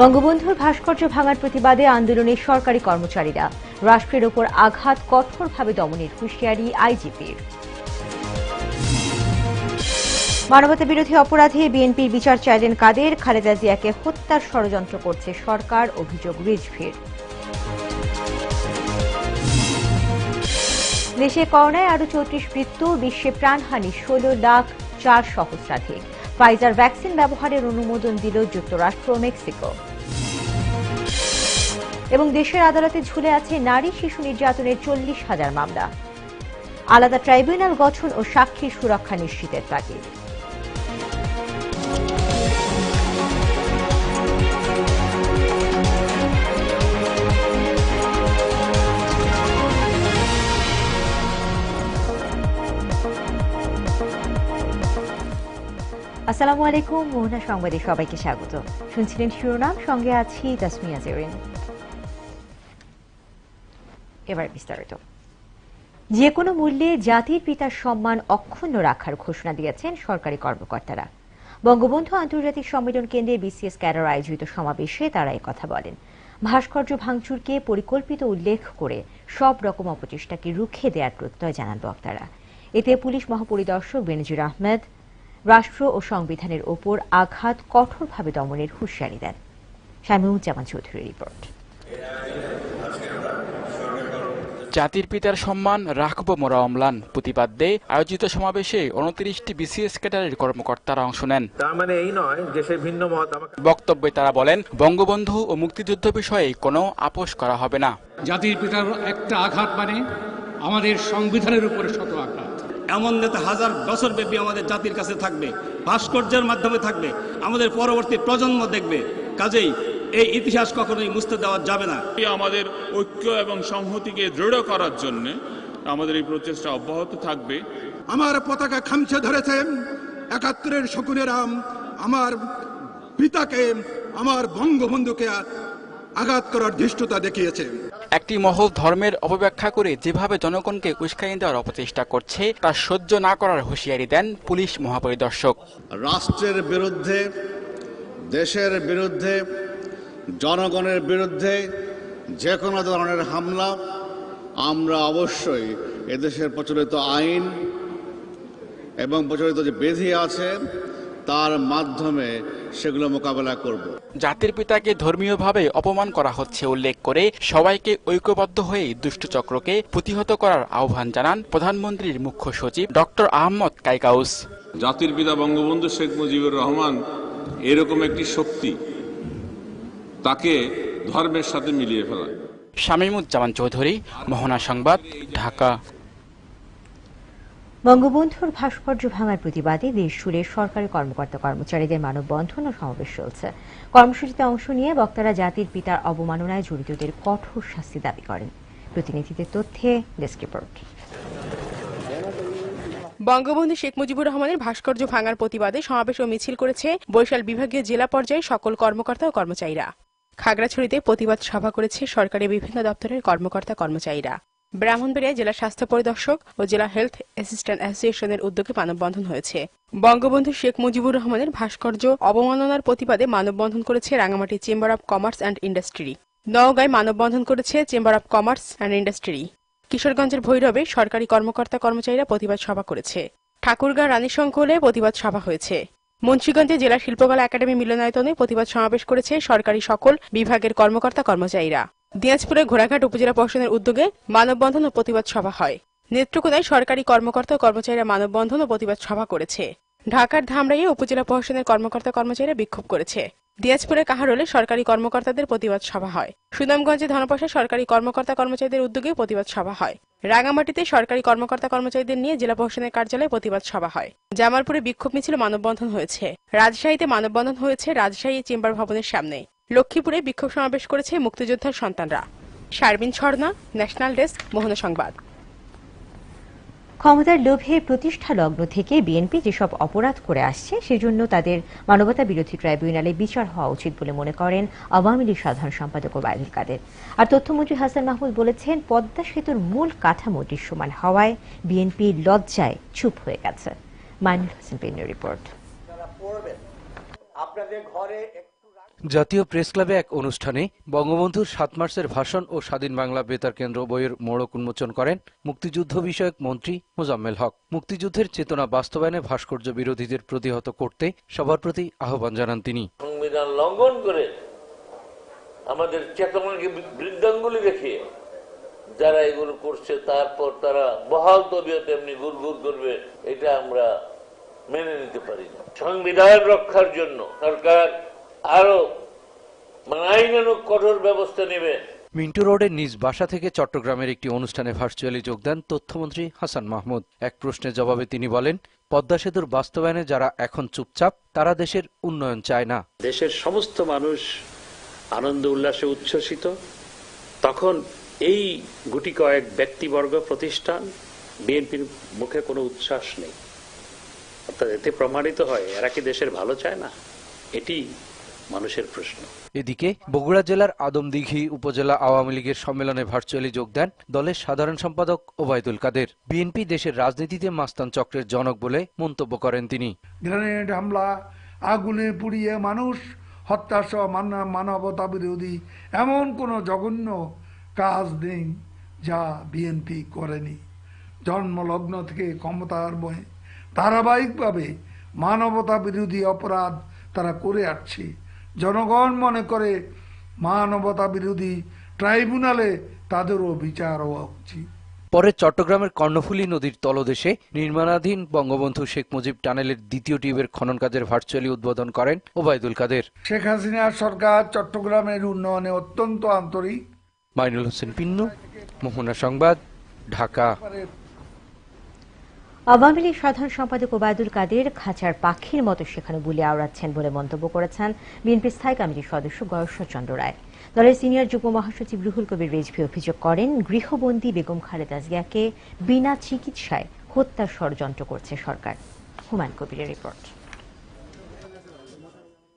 বঙ্গবন্ধুর ভাস্কর্য ভাঙার প্রতিবাদে আন্দোলনে সরকারি কর্মচারীরা। রাষ্ট্রের ওপর আঘাত কঠোরভাবে দমনের হুঁশিয়ারি আইজিপির। মানবতা বিরোধী অপরাধে বিএনপির বিচার চাইলেন কাদের? খালেদা জিয়াকে হত্যার ষড়যন্ত্র করছে সরকার, অভিযোগ রিজভির। দেশে করোনায় আরও চৌত্রিশ মৃত্যু, বিশ্বে প্রাণহানি ষোলো লাখ চার সহস্রাধিক। ফাইজার ভ্যাকসিন ব্যবহারের অনুমোদন দিল যুক্তরাষ্ট্র মেক্সিকো। এবং দেশের আদালতে ঝুলে আছে নারী শিশু নির্যাতনের চল্লিশ হাজার মামলা। আলাদা ট্রাইব্যুনাল গঠন ও সাক্ষীর সুরক্ষা নিশ্চিতের তাগিদ। আসসালামু আলাইকুম, মোহনা সংবাদে সবাইকে স্বাগত। শুনছিলেন শিরোনাম, সঙ্গে আছি তাসমিয়া জেরিন। এবার বিস্তারিত। যে কোনো মূল্যে জাতির পিতার সম্মান অক্ষুণ্ণ রাখার ঘোষণা দিয়েছেন সরকারি কর্মকর্তারা। বঙ্গবন্ধু আন্তর্জাতিক সম্মেলন কেন্দ্রে বিসিএস ক্যাডার আয়োজিত সমাবেশে তারা কথা বলেন। ভাস্কর্য ভাঙচুরকে পরিকল্পিত উল্লেখ করে সব রকম অপচেষ্টাকে রুখে দেওয়ার প্রত্যয় জানান বক্তারা। এতে পুলিশ মহাপরিদর্শক বেনজির আহমেদ রাষ্ট্র ও সংবিধানের ওপর আঘাত কঠোরভাবে দমনের হুঁশিয়ারি দেন। শামিউজ্জামান চৌধুরীর রিপোর্ট। জাতির পিতার সম্মান রাখব মোরা অম্লান। প্রতিপাদ্যে আয়োজিত সমাবেশে উনত্রিশটি বিসিএস ক্যাডারের কর্মকর্তারা অংশ নেন। তার মানে এই নয় যে ভিন্ন মত বক্তব্যে তারা বলেন বঙ্গবন্ধু ও মুক্তিযুদ্ধ বিষয়ে কোনো আপোষ করা হবে না। জাতির পিতার একটা আঘাত মানে আমাদের সংবিধানের উপরে শত আঘাত। এমন নেতা হাজার বছর ব্যাপী আমাদের জাতির কাছে থাকবে ভাস্কর্যের মাধ্যমে থাকবে আমাদের পরবর্তী প্রজন্ম দেখবে। কাজেই এই ইতিহাস কখনোই মুছতে দেওয়া যাবে না। আমাদের ঐক্য এবং সংহতিকে দৃঢ় করার জন্য আমাদের এই প্রচেষ্টা অব্যাহত থাকবে। আমার পতাকা খামছে ধরেছেন একাত্তরের শকুনেরা আমার পিতাকে আমার বঙ্গবন্ধুকে আঘাত করার ধৃষ্টতা দেখিয়েছে। একটি মহল ধর্মের অপব্যাখ্যা করে যেভাবে জনগণকে উস্কানি দেওয়ার অপচেষ্টা করছে তা সহ্য না করার হুঁশিয়ারি দেন পুলিশ মহাপরিদর্শক। রাষ্ট্রের বিরুদ্ধে দেশের বিরুদ্ধে জনগণের বিরুদ্ধে যে কোনো ধরনের হামলা আমরা অবশ্যই এদেশের প্রচলিত আইন এবং প্রচলিত যে বিধি আছে তার মাধ্যমে সেগুলো মোকাবেলা করব। জাতির পিতাকে ধর্মীয়ভাবে অপমান করা হচ্ছে উল্লেখ করে সবাইকে ঐক্যবদ্ধ হয়ে দুষ্টচক্রকে প্রতিহত করার আহ্বান জানান প্রধানমন্ত্রীর মুখ্য সচিব ডক্টর আহমদ কাইকাউস। জাতির পিতা বঙ্গবন্ধু শেখ মুজিবুর রহমান এরকম একটি শক্তি তাকে ধর্মের সাথে মিলিয়ে ফেলা শামীমুজ্জামান চৌধুরী মোহনা সংবাদ ঢাকা। বঙ্গবন্ধুর ভাস্কর্য ভাঙার প্রতিবাদে দেশ জুড়ে সরকারি কর্মকর্তা কর্মচারীদের মানববন্ধন ও সমাবেশ চলছে। কর্মসূচিতে অংশ নিয়ে বক্তারা জাতির পিতার অবমাননায় জড়িতদের কঠোর শাস্তি দাবি করেন। প্রতিনিধিদের তথ্যে ডেস্ক রিপোর্ট। বঙ্গবন্ধু শেখ মুজিবুর রহমানের ভাস্কর্য ভাঙার প্রতিবাদে সমাবেশ ও মিছিল করেছে বরিশাল বিভাগীয় জেলা পর্যায়ে সকল কর্মকর্তা ও কর্মচারীরা। খাগড়াছড়িতে প্রতিবাদ সভা করেছে সরকারি বিভিন্ন দপ্তরের কর্মকর্তা কর্মচারীরা ব্রাহ্মণবাড়িয়া জেলা স্বাস্থ্য পরিদর্শক ও জেলা হেলথ অ্যাসিস্ট্যান্ট অ্যাসোসিয়েশনের উদ্যোগে মানববন্ধন হয়েছে। বঙ্গবন্ধু শেখ মুজিবুর রহমানের ভাস্কর্য অবমাননার প্রতিবাদে মানববন্ধন করেছে Rangamati chamber of commerce and industry. নওগাঁয় মানববন্ধন করেছে chamber of commerce and industry. কিশোরগঞ্জের ভৈরবে সরকারি কর্মকর্তা কর্মচারীরা প্রতিবাদ সভা করেছে। ঠাকুরগাঁ রানী রানীশঙ্কলে প্রতিবাদ সভা হয়েছে। মুন্সীগঞ্জে জেলা শিল্পকলা একাডেমি মিলনায়তনে প্রতিবাদ সমাবেশ করেছে সরকারি সকল বিভাগের কর্মকর্তা কর্মচারীরা। দিনাজপুরে ঘোড়াঘাট উপজেলা প্রশাসনের উদ্যোগে মানববন্ধন ও প্রতিবাদ সভা হয়। নেত্রকোনায় সরকারি কর্মকর্তা ও কর্মচারীরা মানববন্ধন ও প্রতিবাদ সভা করেছে। ঢাকার ধামরাইয়ে উপজেলা প্রশাসনের কর্মকর্তা কর্মচারীরা বিক্ষোভ করেছে। দিনাজপুরে কাহারোলে সরকারি কর্মকর্তাদের প্রতিবাদ সভা হয়। সুনামগঞ্জে ধনপাশা সরকারি কর্মকর্তা কর্মচারীদের উদ্যোগে প্রতিবাদ সভা হয়। রাঙামাটিতে সরকারি কর্মকর্তা কর্মচারীদের নিয়ে জেলা প্রশাসনের কার্যালয়ে প্রতিবাদ সভা হয়। জামালপুরে বিক্ষোভ মিছিল মানববন্ধন হয়েছে। রাজশাহীতে মানববন্ধন হয়েছে রাজশাহী চেম্বার ভবনের সামনে। লক্ষ্মীপুরে বিক্ষোভ সমাবেশ করেছে মুক্তিযোদ্ধার সন্তানরা। শারমিন ছড়না ন্যাশনাল ডেস্ক মোহনা সংবাদ। ক্ষমতার লোভে প্রতিষ্ঠা লগ্ন থেকে বিএনপি যেসব অপরাধ করে আসছে সেজন্য তাদের মানবতা বিরোধী ট্রাইব্যুনালে বিচার হওয়া উচিত বলে মনে করেন আওয়ামী লীগ সাধারণ সম্পাদক ওবায়দুল কাদের। আর তথ্যমন্ত্রী হাসান মাহমুদ বলেছেন পদ্মা সেতুর মূল কাঠামো দৃশ্যমান হওয়ায় বিএনপি লজ্জায় চুপ হয়ে গেছে। মাইনুল হোসেন রিপোর্ট। জাতীয় প্রেস ক্লাবে এক অনুষ্ঠানে বঙ্গবন্ধুর সাত মার্চের ভাষণ ও স্বাধীন বাংলা বেতার কেন্দ্র বইয়ের মোড়ক উন্মোচন করেন মুক্তিযুদ্ধ বিষয়ক মন্ত্রী মোজাম্মেল হক। মুক্তিযুদ্ধের চেতনা বাস্তবায়নে ভাস্কর্য বিরোধীদের প্রতিহত করতে সবার প্রতি আহ্বান জানান তিনি। সংবিধান লঙ্ঘন করে আমাদের চেতনাকে বৃদ্ধাঙ্গুলি দেখিয়ে যারা এগুলো করছে, তারপর তারা বহাল তবিয়তে এমনি গুড়গুড় করবে, এটা আমরা মেনে নিতে পারি না সংবিধান রক্ষার জন্য সরকার আরও আইনানুক কঠোর ব্যবস্থা নেবে। মিন্টু রোডের নিজ বাসা থেকে চট্টগ্রামের একটি অনুষ্ঠানে ভার্চুয়ালি যোগ দেন তথ্যমন্ত্রী হাসান মাহমুদ। এক প্রশ্নের জবাবে তিনি বলেন পদ্মা সেতুর বাস্তবায়নে যারা এখন চুপচাপ তারা দেশের উন্নয়ন চায় না। দেশের সমস্ত মানুষ আনন্দ উল্লাসে উচ্ছ্বসিত। তখন এই গুটি কয়েক ব্যক্তিবর্গ প্রতিষ্ঠান বিএনপির মুখে কোনো উচ্ছ্বাস নেই। অর্থাৎ এতে প্রমাণিত হয় এরা কি দেশের ভালো চায় না? এটি মানুষের প্রশ্ন। এদিকে বগুড়া জেলার আদমদিঘি উপজেলা আওয়ামী লীগের সম্মেলনে ভার্চুয়ালি যোগ দেন দলের সাধারণ সম্পাদক ওবায়দুল কাদের। বিএনপি দেশের রাজনীতিতে মাস্তান চক্রের জনক বলে মন্তব্য করেন তিনি। গ্রেনেড হামলা আগুনে পুড়িয়ে মানুষ হত্যা সহ মান- মানবতা বিরোধী এমন কোনো জঘন্য কাজ নেই যা বিএনপি করেনি। জন্মলগ্ন থেকে ক্ষমতার বয়ে ধারাবাহিকভাবে মানবতা বিরোধী অপরাধ তারা করে আসছে। জনগণ মনে করে মানবতা বিরোধী ট্রাইব্যুনালে তাদেরও বিচার হওয়া উচিত। পরে চট্টগ্রামের কর্ণফুলী নদীর তলদেশে নির্মাণাধীন বঙ্গবন্ধু শেখ মুজিব টানেলের দ্বিতীয় টিউবের খনন কাজের ভার্চুয়ালি উদ্বোধন করেন ওবায়দুল কাদের। শেখ হাসিনার সরকার চট্টগ্রামের উন্নয়নে অত্যন্ত আন্তরিক। মাইনুল হোসেন পিন্নু মোহনা সংবাদ ঢাকা। আওয়ামী লীগ সাধারণ সম্পাদক ওবায়দুল কাদের খাঁচার পাখির মতো সেখানে বুলি আওড়াচ্ছেন বলে মন্তব্য করেছেন বিএনপির স্থায়ী কমিটির সদস্য গয়েশ্বরচন্দ্র রায়। দলের সিনিয়র যুগ্ম মহাসচিব রুহুল কবির রেজভি অভিযোগ করেন, গৃহবন্দী বেগম খালেদা জিয়াকে বিনা চিকিৎসায় হত্যার ষড়যন্ত্র করছে সরকার। হুমায়ুন কবিরের রিপোর্ট।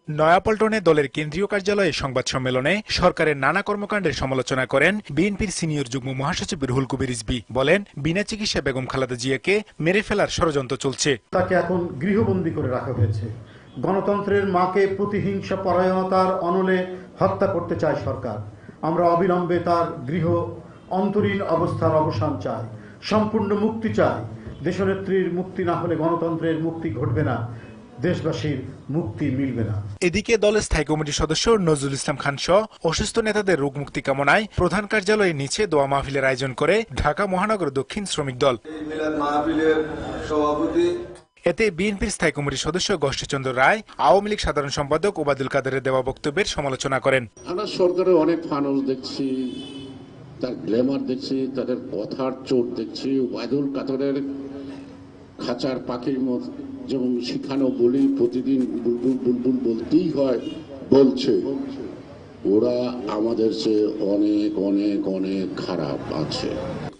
নয়াপল্টনে দলের কেন্দ্রীয় কার্যালয়ে সংবাদ সম্মেলনে সরকারের নানা কর্মকাণ্ডের সমালোচনা করেন বিএনপির সিনিয়র যুগ্ম মহাসচিব রুহুল কবির রিজবি বলেন, বিনা চিকিৎসা বেগম খালেদা জিয়াকে মেরে ফেলার ষড়যন্ত্র চলছে। তাকে এখন গৃহবন্দী করে রাখা হয়েছে। গণতন্ত্রের মাকে প্রতিহিংসা পরায়ণতার অনলে হত্যা করতে চায় সরকার। আমরা অবিলম্বে তার গৃহ অন্তরীণ অবস্থার অবসান চাই। সম্পূর্ণ মুক্তি চাই। দেশনেত্রীর মুক্তি না হলে গণতন্ত্রের মুক্তি ঘটবে না। দেশবাসীর মুক্তি মিলবে না। এদিকে দলের স্থায়ী কমিটির সদস্য নজরুল ইসলাম খান সহ অসুস্থ নেতাদের রোগ মুক্তি কামনায় প্রধান কার্যালয়ের নিচে দোয়া মাহফিলের আয়োজন করে ঢাকা মহানগর দক্ষিণ শ্রমিক দল। এতে বিএনপির স্থায়ী কমিটির সদস্য গোষ্ঠীচন্দ্র রায় আওয়ামী লীগ সাধারণ সম্পাদক ওবায়দুল কাদেরের দেওয়া বক্তব্যের সমালোচনা করেন। আমরা সরকারের অনেক ফানুস দেখছি তার গ্ল্যামার দেখছি তাদের কথার চোট দেখছি ওয়াদুল কাতরের খাঁচার পাখির মত। যেমন শিখানো বলি প্রতিদিন বুলবুল বুলবুল বলতেই হয় বলছে। ওরা আমাদের চেয়ে অনেক অনেক অনেক খারাপ আছে।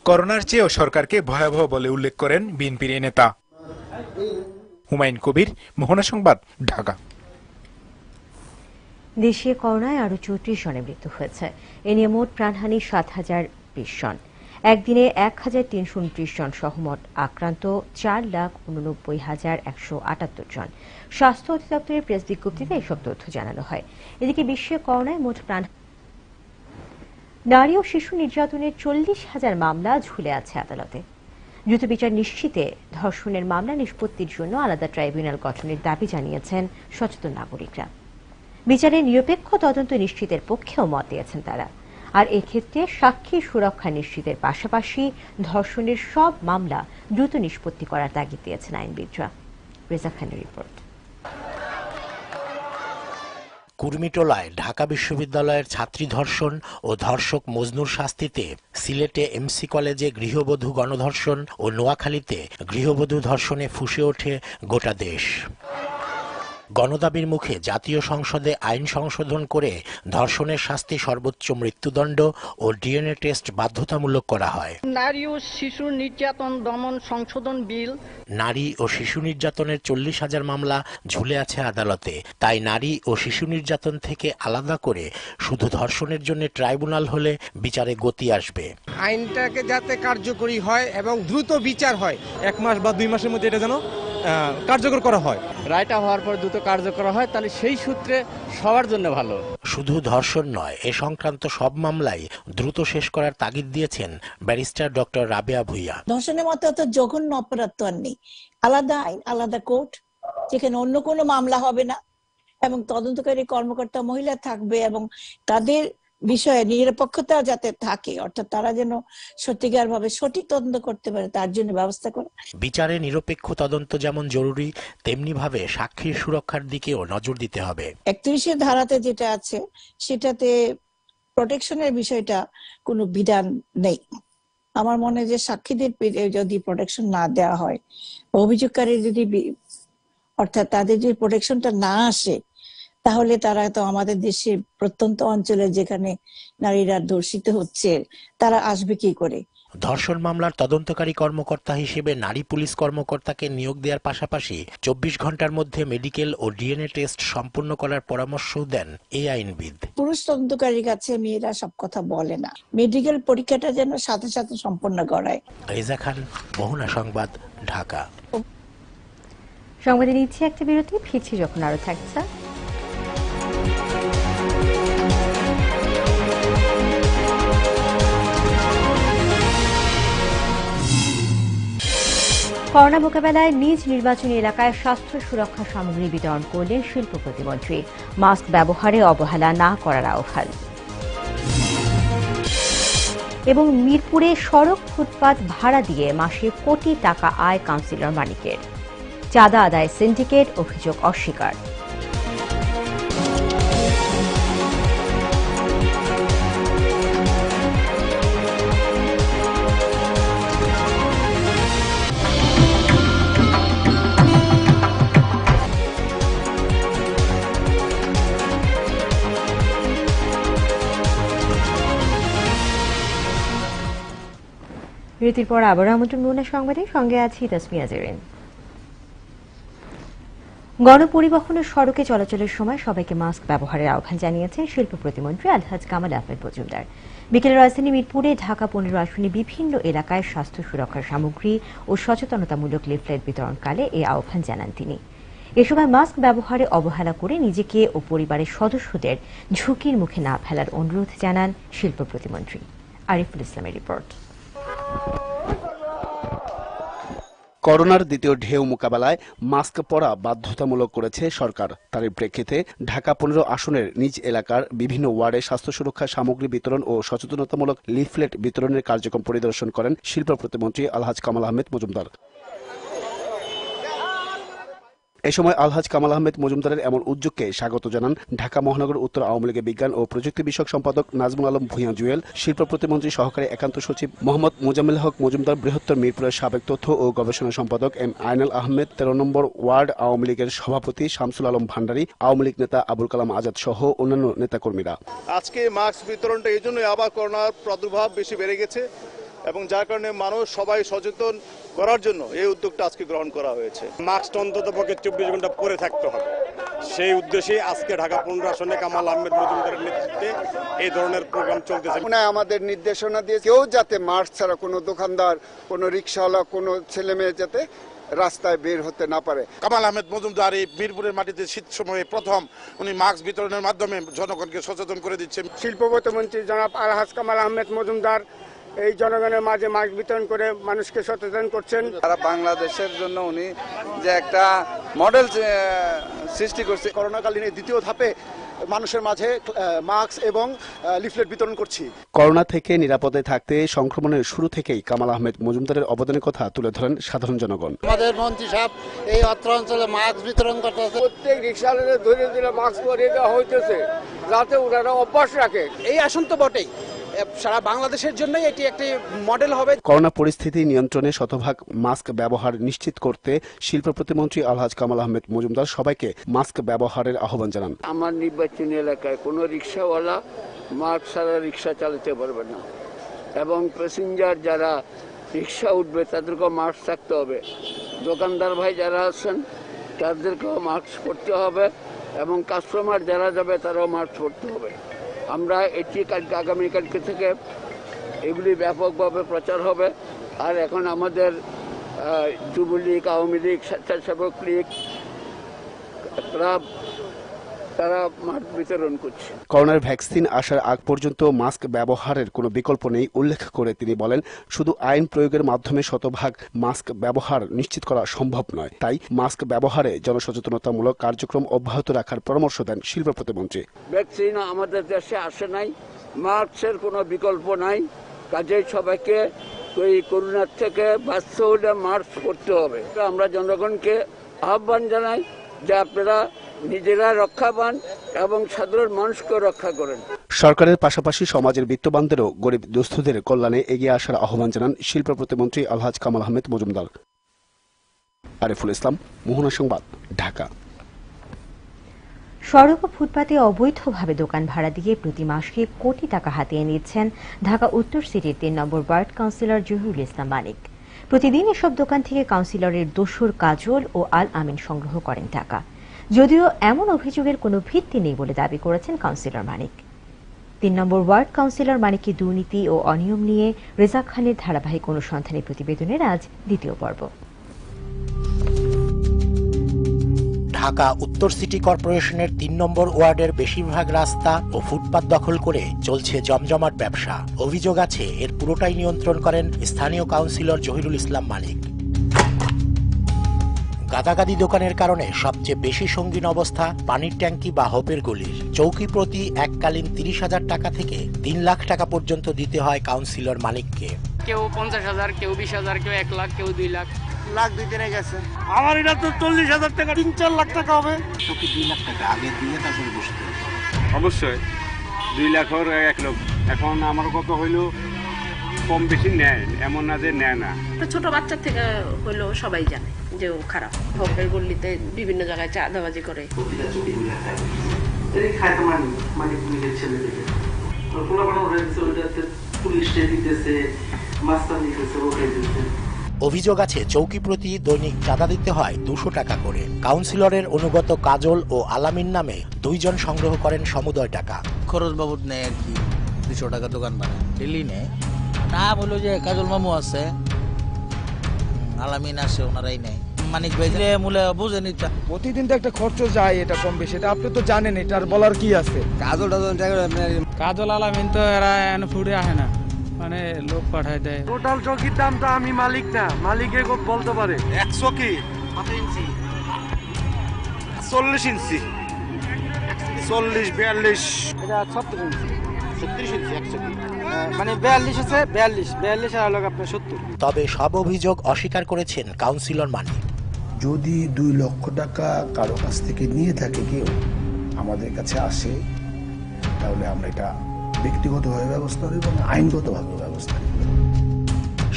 করোনার চেয়েও সরকারকে ভয়াবহ বলে উল্লেখ করেন বিএনপির নেতা। হুমায়ুন কবির মোহনা সংবাদ ঢাকা। দেশে করোনায় আরও চৌত্রিশ জনের মৃত্যু হয়েছে। এ নিয়ে মোট প্রাণহানি সাত হাজার বিশ জন। একদিনে এক হাজার তিনশো উনত্রিশ জন সহমত, আক্রান্ত চার লাখ উননব্বই হাজার একশো আটাত্তর জন। স্বাস্থ্য অধিদপ্তরের প্রেস বিজ্ঞপ্তিতে এসব তথ্য জানানো হয়। এদিকে বিশ্বে করোনায় মোট প্রাণ নারী ও শিশু নির্যাতনের চল্লিশ হাজার মামলা ঝুলে আছে আদালতে। দ্রুত বিচার নিশ্চিতে ধর্ষণের মামলা নিষ্পত্তির জন্য আলাদা ট্রাইব্যুনাল গঠনের দাবি জানিয়েছেন সচেতন নাগরিকরা। বিচারে নিরপেক্ষ তদন্ত নিশ্চিতের পক্ষেও মত দিয়েছেন তারা। আর এক্ষেত্রে সাক্ষী সুরক্ষা নিশ্চিতের পাশাপাশি ধর্ষণের সব মামলা দ্রুত নিষ্পত্তি করার তাগিদ দিয়েছেন আইনবিদরা। রেজা খানের রিপোর্ট। কুর্মিটোলায় ঢাকা বিশ্ববিদ্যালয়ের ছাত্রী ধর্ষণ ও ধর্ষক মজনুর শাস্তিতে সিলেটে এমসি কলেজে গৃহবধূ গণধর্ষণ ও নোয়াখালীতে গৃহবধূ ধর্ষণে ফুসে ওঠে গোটা দেশ। গণদাবির মুখে জাতীয় সংসদে আইন সংশোধন করে ধর্ষণের শাস্তি সর্বোচ্চ মৃত্যুদণ্ড ও ডিএনএ টেস্ট বাধ্যতামূলক করা হয়। নারী ও শিশু নির্যাতন দমন সংশোধন বিল। নারী ও শিশু নির্যাতনের চল্লিশ হাজার মামলা ঝুলে আছে আদালতে। তাই নারী ও শিশু নির্যাতন থেকে আলাদা করে শুধু ধর্ষণের জন্য ট্রাইব্যুনাল হলে বিচারে গতি আসবে। আইনটাকে যাতে কার্যকরী হয় এবং দ্রুত বিচার হয় এক মাস বা দুই মাসের মধ্যে এটা যেন কার্যকর করা হয়। রায়টা হওয়ার পর দ্রুত কার্যকর হয় তাহলে সেই সূত্রে সবার জন্য ভালো। শুধু ধর্ষণ নয় এ সংক্রান্ত সব মামলাই দ্রুত শেষ করার তাগিদ দিয়েছেন ব্যারিস্টার ডক্টর রাবেয়া ভুইয়া। ধর্ষণের মতো অত জঘন্য অপরাধ তো আর নেই। আলাদা আইন আলাদা কোর্ট যেখানে অন্য কোনো মামলা হবে না এবং তদন্তকারী কর্মকর্তা মহিলা থাকবে এবং তাদের বিষয়ে নিরপেক্ষতা যাতে থাকে অর্থাৎ তারা যেন সত্যিকার ভাবে সঠিক তদন্ত করতে পারে তার জন্য ব্যবস্থা করা। বিচারে নিরপেক্ষ তদন্ত যেমন জরুরি তেমনিভাবে সাক্ষীর সুরক্ষার দিকেও নজর দিতে হবে। একত্রিশের ধারাতে যেটা আছে সেটাতে প্রোটেকশনের বিষয়টা কোনো বিধান নেই। আমার মনে যে সাক্ষীদের যদি প্রোটেকশন না দেওয়া হয় অভিযোগকারী যদি অর্থাৎ তাদের যদি প্রোটেকশনটা না আসে তাহলে তারা তো আমাদের দেশে প্রত্যন্ত অঞ্চলে যেখানে নারীরা ধর্ষিত হচ্ছে তারা আসবে কি করে? ধর্ষণ মামলার তদন্তকারী কর্মকর্তা হিসেবে নারী পুলিশ কর্মকর্তাকে নিয়োগ দেওয়ার পাশাপাশি চব্বিশ ঘণ্টার মধ্যে মেডিকেল ও ডিএনএ টেস্ট সম্পূর্ণ করার পরামর্শও দেন এই আইনবিদ। পুরুষ তদন্তকারীর কাছে মেয়েরা সব কথা বলে না। মেডিকেল পরীক্ষাটা যেন সাথে সাথে সম্পন্ন করায়। রেজা খান মোহনা সংবাদ ঢাকা। সংবাদে নিচ্ছে একটা বিরতি ফিরছি যখন আরও থাকছে। করোনা মোকাবেলায় নিজ নির্বাচনী এলাকায় স্বাস্থ্য সুরক্ষা সামগ্রী বিতরণ করলেন শিল্প প্রতিমন্ত্রী। মাস্ক ব্যবহারে অবহেলা না করার আহ্বান। এবং মিরপুরে সড়ক ফুটপাত ভাড়া দিয়ে মাসে কোটি টাকা আয় কাউন্সিলর মালিকের চাঁদা আদায় সিন্ডিকেট অভিযোগ অস্বীকার। বিরতির পর আবারও আমন্ত্রণ মূল সংবাদে। সঙ্গে আছি তাসমিয়া জেরিন। গণপরিবহনের সড়কে চলাচলের সময় সবাইকে মাস্ক ব্যবহারের আহ্বান জানিয়েছেন শিল্প প্রতিমন্ত্রী আলহাজ কামাল আহমেদ মজুমদার। বিকেলে রাজধানী মিরপুরে ঢাকা পনেরো আসনে বিভিন্ন এলাকায় স্বাস্থ্য সুরক্ষার সামগ্রী ও সচেতনতামূলক লিফলেট বিতরণকালে এই আহ্বান জানান তিনি। এ সময় মাস্ক ব্যবহারে অবহেলা করে নিজেকে ও পরিবারের সদস্যদের ঝুঁকির মুখে না ফেলার অনুরোধ জানান শিল্প প্রতিমন্ত্রী। আরিফুল ইসলামের রিপোর্ট। করোনার দ্বিতীয় ঢেউ মোকাবেলায় মাস্ক পরা বাধ্যতামূলক করেছে সরকার। তার প্রেক্ষিতে ঢাকা পনেরো আসনের নিজ এলাকার বিভিন্ন ওয়ার্ডে স্বাস্থ্য সুরক্ষা, সামগ্রী বিতরণ ও সচেতনতামূলক লিফলেট বিতরণের কার্যক্রম পরিদর্শন করেন শিল্প প্রতিমন্ত্রী আলহাজ কামাল আহমেদ মজুমদার। এ সময় আলহাজ কামাল আহমেদ মজুমদারের এমন উদ্যোগকে স্বাগত জানান ঢাকা মহানগর উত্তর আওয়ামী লীগের বিজ্ঞান ও প্রযুক্তি বিষয়ক সম্পাদক নাজমুল আলম ভূঁইয়া জুয়েল, শিল্প প্রতিমন্ত্রী সহকারী একান্ত সচিব মোহাম্মদ মোজাম্মেল হক মজুমদার, বৃহত্তর মিরপুরের সাবেক তথ্য ও গবেষণা সম্পাদক এম আইনাল আহমেদ, তেরো নম্বর ওয়ার্ড আওয়ামী লীগের সভাপতি শামসুল আলম ভান্ডারী, আওয়ামী লীগ নেতা আবুল কালাম আজাদ সহ অন্যান্য নেতাকর্মীরা। আজকে মাস্ক বিতরণটা এই জন্যই আবার করোনার প্রাদুর্ভাব বেশি বেড়ে গেছে। এবং যার কারণে মানুষ সবাই সচেতন করার জন্য এই উদ্যোগটা আজকে গ্রহণ করা হয়েছে। মাস্ক অন্তত পক্ষে চব্বিশ ঘণ্টা পরে থাকতে হবে। সেই উদ্দেশ্যে আজকে ঢাকা পনেরো আসনে কামাল আহমেদ মজুমদারের নেতৃত্বে এই ধরনের প্রোগ্রাম চলতেছে। মনে আমাদের নির্দেশনা দিয়ে কেউ যাতে মাস্ক ছাড়া কোনো দোকানদার কোনো রিক্সাওয়ালা কোনো ছেলে মেয়ে যাতে রাস্তায় বের হতে না পারে। কামাল আহমেদ মজুমদার এই মিরপুরের মাটিতে শীত সময়ে প্রথম উনি মাস্ক বিতরণের মাধ্যমে জনগণকে সচেতন করে দিচ্ছেন। শিল্প প্রতিমন্ত্রী জনাব আলহাজ কামাল আহমেদ মজুমদার এই জনগণের মাঝে মাস্ক বিতরণ করে মানুষকে সচেতন করছেন। তারা বাংলাদেশের জন্য উনি যে একটা মডেল সৃষ্টি করছে। করোনাকালীন এই দ্বিতীয় ধাপে মানুষের মাঝে মাস্ক এবং লিফলেট বিতরণ করছি। করোনা থেকে নিরাপদে থাকতে সংক্রমণের শুরু থেকেই কামাল আহমেদ মজুমদারের অবদানের কথা তুলে ধরেন সাধারণ জনগণ। আমাদের মন্ত্রী সাহেব এই অত্র অঞ্চলে মাস্ক বিতরণ করতেছে প্রত্যেক রিক্সাওয়ালাদের ধরে ধরে মাস্ক পরিয়ে দেওয়া হইতেছে যাতে ওনারা অভ্যাস রাখে। এই আসন তো বটেই। সারা বাংলাদেশের জন্যই এটি একটি মডেল হবে। করোনা পরিস্থিতি নিয়ন্ত্রণে শতভাগ মাস্ক ব্যবহার নিশ্চিত করতে শিল্প প্রতিমন্ত্রী আলহাজ কামাল আহমেদ মজুমদার সবাইকে মাস্ক ব্যবহারের আহ্বান জানান। আমার নির্বাচনী এলাকায় কোনো রিক্সাওয়ালা মাস্ক ছাড়া রিক্সা চালাতে পারবে না। এবং প্যাসেঞ্জার যারা রিক্সা উঠবে তাদেরকেও মাস্ক থাকতে হবে। দোকানদার ভাই যারা আছেন তাদেরকেও মাস্ক পরতে হবে এবং কাস্টমার যারা যাবে তারাও মাস্ক পরতে হবে। আমরা এটি কালকে আগামীকালকে থেকে এগুলি ব্যাপকভাবে প্রচার হবে। আর এখন আমাদের যুবলীগ, আওয়ামী লীগ, স্বেচ্ছাসেবক লীগ, ক্লাব তারা মাঠ বিতরণ করছে। করোনার ভ্যাকসিন আসার আগ পর্যন্ত মাস্ক ব্যবহারের কোনো বিকল্প নেই উল্লেখ করে তিনি বলেন শুধু আইন প্রয়োগের মাধ্যমে শতভাগ মাস্ক ব্যবহার নিশ্চিত করা সম্ভব নয়। তাই মাস্ক ব্যবহারে জনসচেতনতামূলক কার্যক্রম অব্যাহত রাখার পরামর্শ দেন শিল্প প্রতিমন্ত্রী। ভ্যাকসিন আমাদের দেশে আসে নাই মাস্কের কোনো বিকল্প নাই কাজেই সবাইকে ওই করোনার থেকে বাঁচতে হলে মাস্ক করতে হবে। তো আমরা জনগণকে আহ্বান জানাই যে আপনারা নিজেরা রক্ষা পান এবং সাধারণ মানুষকে রক্ষা করেন। সরকারের পাশাপাশি সমাজের বিত্তবানদেরও গরিব দুস্থদের কল্যাণে এগিয়ে আসার আহ্বান জানান শিল্প প্রতিমন্ত্রী আলহাজ কামাল আহমেদ মজুমদার। আরিফুল ইসলাম মোহনা সংবাদ ঢাকা। সড়ক ফুটপাতে অবৈধভাবে দোকান ভাড়া দিয়ে প্রতি মাসে কোটি টাকা হাতিয়ে নিচ্ছেন ঢাকা উত্তর সিটির তিন নম্বর ওয়ার্ড কাউন্সিলর জহিরুল ইসলাম মানিক। প্রতিদিন এসব দোকান থেকে কাউন্সিলরের দোসর কাজল ও আল আমিন সংগ্রহ করেন টাকা। যদিও এমন অভিযোগের কোনো ভিত্তি নেই বলে দাবি করেছেন কাউন্সিলর মানিক। তিন নম্বর ওয়ার্ড কাউন্সিলর মানিকের দুর্নীতি ও অনিয়ম নিয়ে রেজাক খানের ধারাবাহিক অনুসন্ধানী প্রতিবেদনের আজ দ্বিতীয় পর্ব। ঢাকা উত্তর সিটি কর্পোরেশনের তিন নম্বর ওয়ার্ডের বেশিরভাগ রাস্তা ও ফুটপাত দখল করে চলছে জমজমাট ব্যবসা। অভিযোগ আছে, এর পুরোটাই নিয়ন্ত্রণ করেন স্থানীয় কাউন্সিলর জহিরুল ইসলাম মানিক। গাদাগাদি দোকানের কারণে সবচেয়ে বেশি সঙ্গীন অবস্থা পানির ট্যাঙ্কি বা হোপের গলির। চৌকি প্রতি এককালীন তিরিশ হাজার টাকা থেকে তিন লাখ টাকা পর্যন্ত দিতে হয় কাউন্সিলর মালিককে। কেউ পঞ্চাশ হাজার কেউ বিশ হাজার কেউ এক লাখ কেউ দুই লাখ। লাখ দুই দিনে গেছে। আমার এটা তো চল্লিশ হাজার টাকা তিন চার লাখ টাকা হবে। দুই লাখ টাকা আগে দিয়ে তারপরে বসতে অবশ্যই। দুই লাখর এক লোক। এখন আমার কত হইল? কম বেশি নেয় এমন না যে নেয় না। ছোট বাচ্চা থেকে হইলেও সবাই জানে। যে ও খারাপ। হোপের গল্লিতে বিভিন্ন জায়গায় চাঁদাবাজি করে। মানি অভিযোগ আছে চৌকি প্রতি দৈনিক চাঁদা দিতে হয় দুশো টাকা করে। কাউন্সিলরের অনুগত কাজল ও আলামিন নামে দুইজন সংগ্রহ করেন সমুদয় টাকা। খরচ বাবদ নেয় আর কি দুশো টাকা দোকান বানায়। ডেলি নেয়। যে কাজল মামু আছে আলামিন আছে ওনারাই নেয়। মানিক ভাই যে মূলে বুঝেনি প্রতিদিন তো একটা খরচ যায় এটা কম বেশি এটা আপনি তো জানেন এটা আর বলার কি আছে? কাজল টাজল কাজল আলামিন তো এরা এনে ফুটে আসে না। মানে লোক পাঠায় দেয়। টোটাল চকির দামটা আমি মালিক না মালিকে বলতে পারে। একশো কি? চল্লিশ ইঞ্চি। চল্লিশ বিয়াল্লিশ। এটা সত্তর ইঞ্চি। ছত্রিশ ইঞ্চি একশো মানে বিয়াল্লিশ আছে বিয়াল্লিশ। বিয়াল্লিশ আর হলো আপনার সত্তর। তবে সব অভিযোগ অস্বীকার করেছেন কাউন্সিলর মানিক। যদি দুই লক্ষ টাকা কারও কাছ থেকে নিয়ে থাকে কেউ আমাদের কাছে আসে, তাহলে আমরা এটা ব্যক্তিগতভাবে ব্যবস্থা নেব এবং আইনগতভাবে ব্যবস্থা নেব।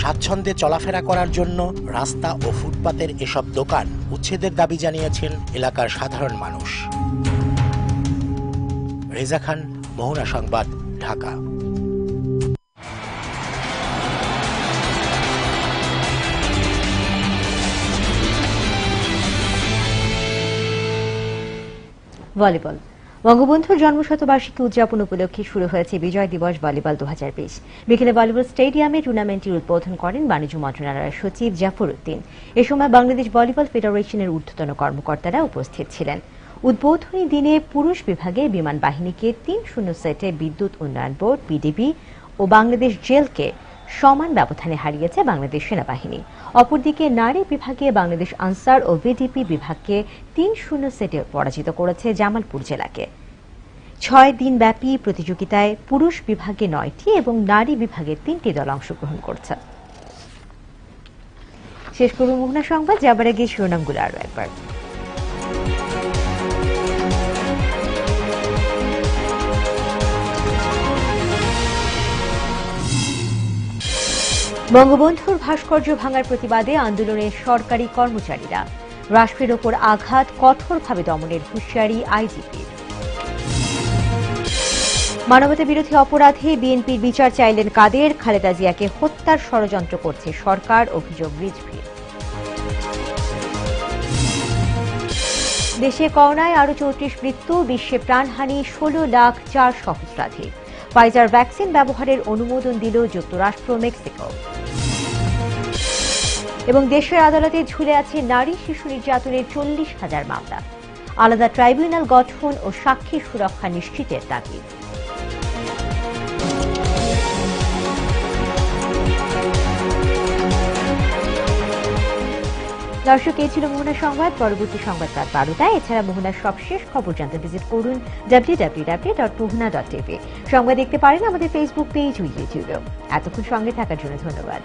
স্বাচ্ছন্দ্যে চলাফেরা করার জন্য রাস্তা ও ফুটপাতের এসব দোকান উচ্ছেদের দাবি জানিয়েছেন এলাকার সাধারণ মানুষ। রেজা খান, মোহনা সংবাদ, ঢাকা। ভলিবল। বঙ্গবন্ধুর জন্মশতবার্ষিকী উদযাপন উপলক্ষে শুরু হয়েছে বিজয় দিবস ভলিবল দু বিকেলে ভলিবল স্টেডিয়ামে টুর্নামেন্টটির উদ্বোধন করেন বাণিজ্য মন্ত্রণালয়ের সচিব জাফর উদ্দিন। এ সময় বাংলাদেশ ভলিবল ফেডারেশনের ঊর্ধ্বতন কর্মকর্তারা উপস্থিত ছিলেন। উদ্বোধনী দিনে পুরুষ বিভাগে বিমান বাহিনীকে তিন শূন্য সেটে বিদ্যুৎ উন্নয়ন বোর্ড, বিডিবি ও বাংলাদেশ জেলকে সমান ব্যবধানে হারিয়েছে বাংলাদেশ সেনাবাহিনী। অপরদিকে নারী বিভাগে বাংলাদেশ আনসার ও ভিডিপি বিভাগকে তিন শূন্য সেটে পরাজিত করেছে জামালপুর জেলাকে। ছয় দিন ব্যাপী প্রতিযোগিতায় পুরুষ বিভাগে নয়টি এবং নারী বিভাগে তিনটি দল অংশগ্রহণ করছে। শেষ করব মোহনা সংবাদ, যাবার আগে শিরোনামগুলো আরও একবার। বঙ্গবন্ধুর ভাস্কর্য ভাঙার প্রতিবাদে আন্দোলনে সরকারি কর্মচারীরা। রাষ্ট্রের ওপর আঘাত, কঠোরভাবে দমনের হুঁশিয়ারি আইজিপির। মানবতা বিরোধী অপরাধে বিএনপির বিচার চাইলেন কাদের? খালেদা জিয়াকে হত্যার ষড়যন্ত্র করছে সরকার, অভিযোগ রিজভির। দেশে করোনায় আরও চৌত্রিশ মৃত্যু, বিশ্বে প্রাণহানি, ষোলো লাখ চার সহস্রাধিক। ফাইজার ভ্যাকসিন ব্যবহারের অনুমোদন দিল যুক্তরাষ্ট্র, মেক্সিকো। এবং দেশের আদালতে ঝুলে আছে নারী শিশু নির্যাতনের চল্লিশ হাজার মামলা। আলাদা ট্রাইব্যুনাল গঠন ও সাক্ষী সুরক্ষা নিশ্চিতের দাবি দর্শক এই ছিল মোহনা সংবাদ। পরবর্তী সংবাদ রাত বারোটায়। এছাড়া মোহনার সবশেষ খবর জানতে ভিজিট করুন W W W dot Mohona dot TV সংবাদ দেখতে পারেন আমাদের ফেসবুক পেজ ও ইউটিউবেও এতক্ষণ সঙ্গে থাকার জন্য ধন্যবাদ